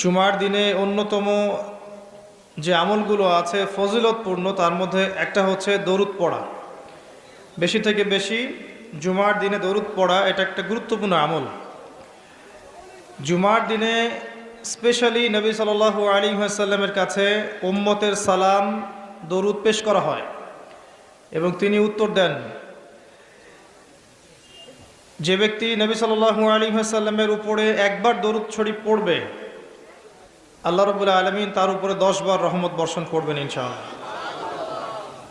জুমার দিনে অন্যতম যে আমলগুলো আছে ফজিলতপূর্ণ, তার মধ্যে একটা হচ্ছে দরুদ পড়া। বেশি থেকে বেশি জুমার দিনে দরুদ পড়া এটা একটা গুরুত্বপূর্ণ আমল। জুমার দিনে স্পেশালি নবী সাল আলী সাল্লামের কাছে উম্মতের সালাম, দরুদ পেশ করা হয় এবং তিনি উত্তর দেন, যে ব্যক্তি নবী সাল্লু আলী সাল্লামের উপরে একবার দরুদ ছড়ি পড়বে আল্লাহ রবুল্লা আলমিন তার উপরে দশবার রহমত বর্ষণ করবেন, ইনশাআল্লাহ।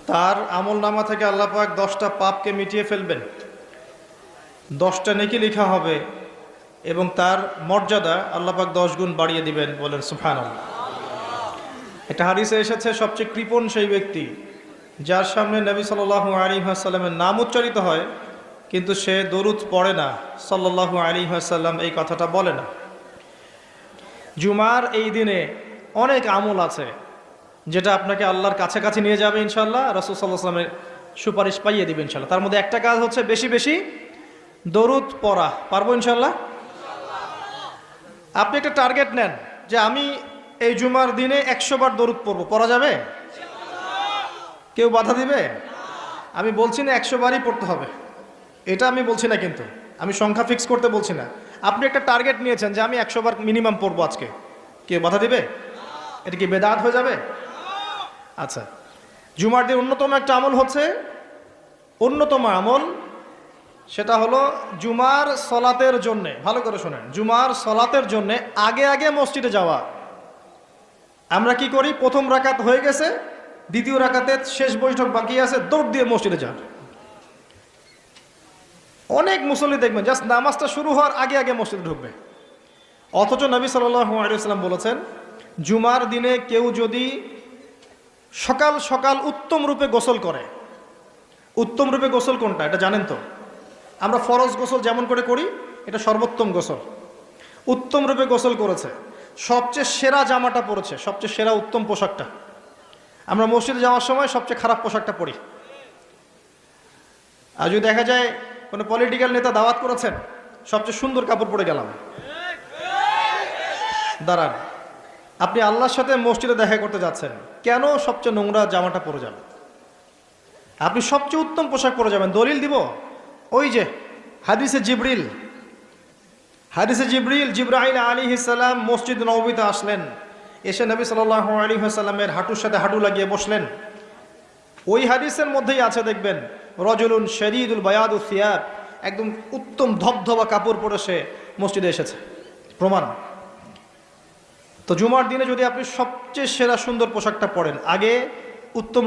তার আমল নামা থেকে আল্লাহ পাক দশটা পাপকে মিটিয়ে ফেলবেন। দশটা নেকি লেখা হবে এবং তার মর্যাদা আল্লাহ পাক দশ গুণ বাড়িয়ে দিবেন বলেন সুফান একটা হারিসে এসেছে, সবচেয়ে কৃপণ সেই ব্যক্তি, যার সামনে নবী সাল্লু আলী সাল্লামের নাম উচ্চারিত হয়, কিন্তু সে দরুদ পড়ে না সাল্লাহু আলী সাল্লাম এই কথাটা বলে না। জুমার এই দিনে অনেক আমল আছে, যেটা আপনাকে আল্লাহর কাছাকাছি নিয়ে যাবে ইনশাল্লাহ রসুল সুপারিশ পাইয়ে দিবে ইনশাল্লাহ তার মধ্যে একটা কাজ হচ্ছে বেশি বেশি দরুদ পড়া। পারব ইনশাল্লাহ আপনি একটা টার্গেট নেন যে আমি এই জুমার দিনে একশো বার দরুদ পড়ব। পড়া যাবে? কেউ বাধা দিবে? আমি বলছি না একশো বারই পড়তে হবে। এটা আমি বলছি না কিন্তু। আমি সংখ্যা ফিক্স করতে বলছি না। আপনি একটা টার্গেট নিয়েছেন যে আমি একশো বার মিনিমাম পড়ব আজকে। কেউ বাধা দিবে? এটা কি বেদাত হয়ে যাবে? আচ্ছা জুমার দিন অন্যতম একটা আমল হচ্ছে, অন্যতম আমল সেটা হলো জুমার সলাতের জন্যে, ভালো করে শোনেন, জুমার সলাতের জন্যে আগে আগে মসজিদে যাওয়া। আমরা কি করি? প্রথম রাকাত হয়ে গেছে, দ্বিতীয় রাকাতে শেষ বৈঠক বাকি আছে, দৌড় দিয়ে মসজিদে যান অনেক মুসল্লি দেখবেন জাস্ট নামাজটা শুরু হওয়ার আগে আগে মসজিদে ঢুকবে। অথচ নবী সাল্লাম বলেছেন, জুমার দিনে কেউ যদি সকাল সকাল উত্তম রূপে গোসল করে, উত্তম রূপে গোসল কোনটা? এটা জানেন তো? আমরা ফরজ গোসল যেমন করে করি, এটা সর্বোত্তম গোসল। উত্তম রূপে গোসল করেছে, সবচেয়ে সেরা জামাটা পরেছে, সবচেয়ে সেরা উত্তম পোশাকটা। আমরা মসজিদে যাওয়ার সময় সবচেয়ে খারাপ পোশাকটা পরি। আর যদি দেখা যায় কোনো পলিটিক্যাল নেতা দাওয়াত করেছেন? সবচেয়ে সুন্দর কাপড় পরে গেলাম। দাঁড়ান। আপনি আল্লাহর সাথে মসজিদে দেখা করতে যাচ্ছেন। কেন সবচেয়ে নোংরা জামাটা পরে যাবেন? আপনি সবচেয়ে উত্তম পোশাক পরে যাবেন। দলিল দিব? ওই যে, হাদিসে জিবরিল। হাদিসে জিবরিল জিব্রাহিল আলী ইসাল্লাম মসজিদ নবীতে আসলেন। এসে নবী সাল আলী সাল্লামের হাঁটুর সাথে হাঁটু লাগিয়ে বসলেন। ওই হাদিসের মধ্যেই আছে, দেখবেন, রজলুন শরীদুল বায়াদু সিয়াব একদম উত্তম ধবধবা কাপড় পরে সে মসজিদে এসেছে। প্রমাণ। তো জুমার দিনে যদি আপনি সবচেয়ে সেরা সুন্দর পোশাকটা পরেন, আগে উত্তম